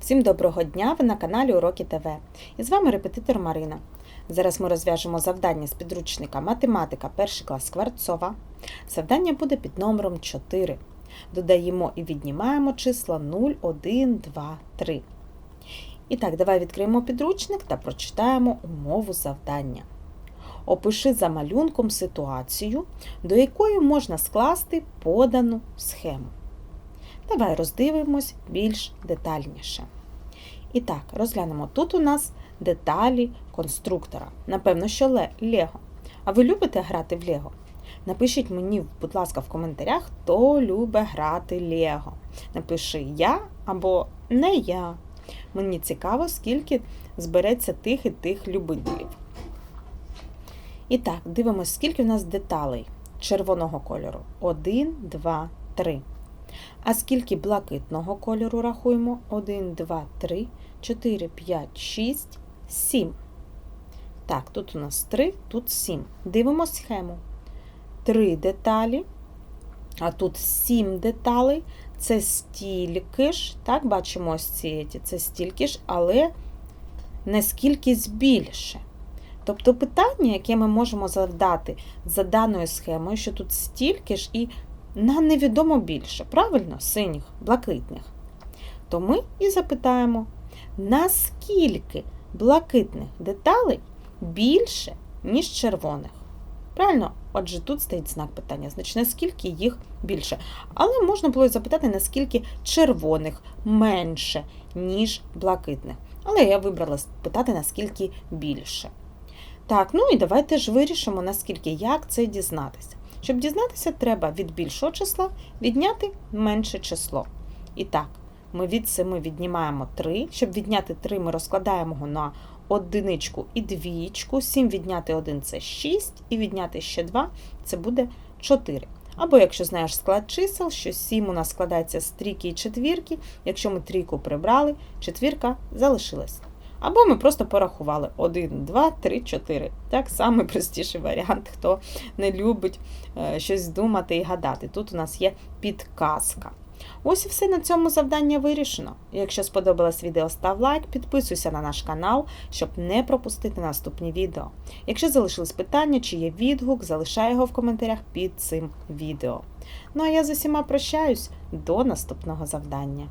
Всім доброго дня! Ви на каналі Уроки ТВ. І з вами репетитор Марина. Зараз ми розв'яжемо завдання з підручника Математика, перший клас Скворцова. Завдання буде під номером 4. Додаємо і віднімаємо числа 0, 1, 2, 3. І так, давай відкриємо підручник та прочитаємо умову завдання. Опиши за малюнком ситуацію, до якої можна скласти подану схему. Давай роздивимось більш детальніше. І так, розглянемо. Тут у нас деталі конструктора. Напевно, що Лего. А ви любите грати в Лего? Напишіть мені, будь ласка, в коментарях, хто любить грати Лего. Напиши я або не я. Мені цікаво, скільки збереться тих і тих любителів. І так, дивимося, скільки у нас деталей червоного кольору. 1, 2, 3. А скільки блакитного кольору рахуємо? 1, 2, 3, 4, 5, 6, 7. Так, тут у нас 3, тут 7. Дивимо схему. 3 деталі, а тут 7 деталей. Це стільки ж, так, бачимо ось ці, це стільки ж, але не скількись більше. Тобто питання, яке ми можемо завдати за даною схемою, що тут стільки ж і на невідомо більше, правильно, синіх, блакитних. То ми і запитаємо, наскільки блакитних деталей більше, ніж червоних? Правильно? Отже, тут стоїть знак питання, значить, наскільки їх більше. Але можна було запитати, наскільки червоних менше, ніж блакитних. Але я вибрала питати, наскільки більше. Так, ну і давайте ж вирішимо, наскільки як це дізнатися. Щоб дізнатися, треба від більшого числа відняти менше число. І так, ми від 7 віднімаємо 3. Щоб відняти 3, ми розкладаємо його на одиничку і двієчку. 7 відняти 1 це 6, і відняти ще 2 це буде 4. Або якщо знаєш склад чисел, що 7 у нас складається з трійки і четвірки, якщо ми трійку прибрали, четвірка залишилась. Або ми просто порахували 1, 2, 3, 4. Так, самий простіший варіант, хто не любить е, щось думати і гадати. Тут у нас є підказка. Ось і все на цьому завдання вирішено. Якщо сподобалось відео, став лайк, підписуйся на наш канал, щоб не пропустити наступні відео. Якщо залишились питання чи є відгук, залишай його в коментарях під цим відео. Ну а я з усіма прощаюсь до наступного завдання.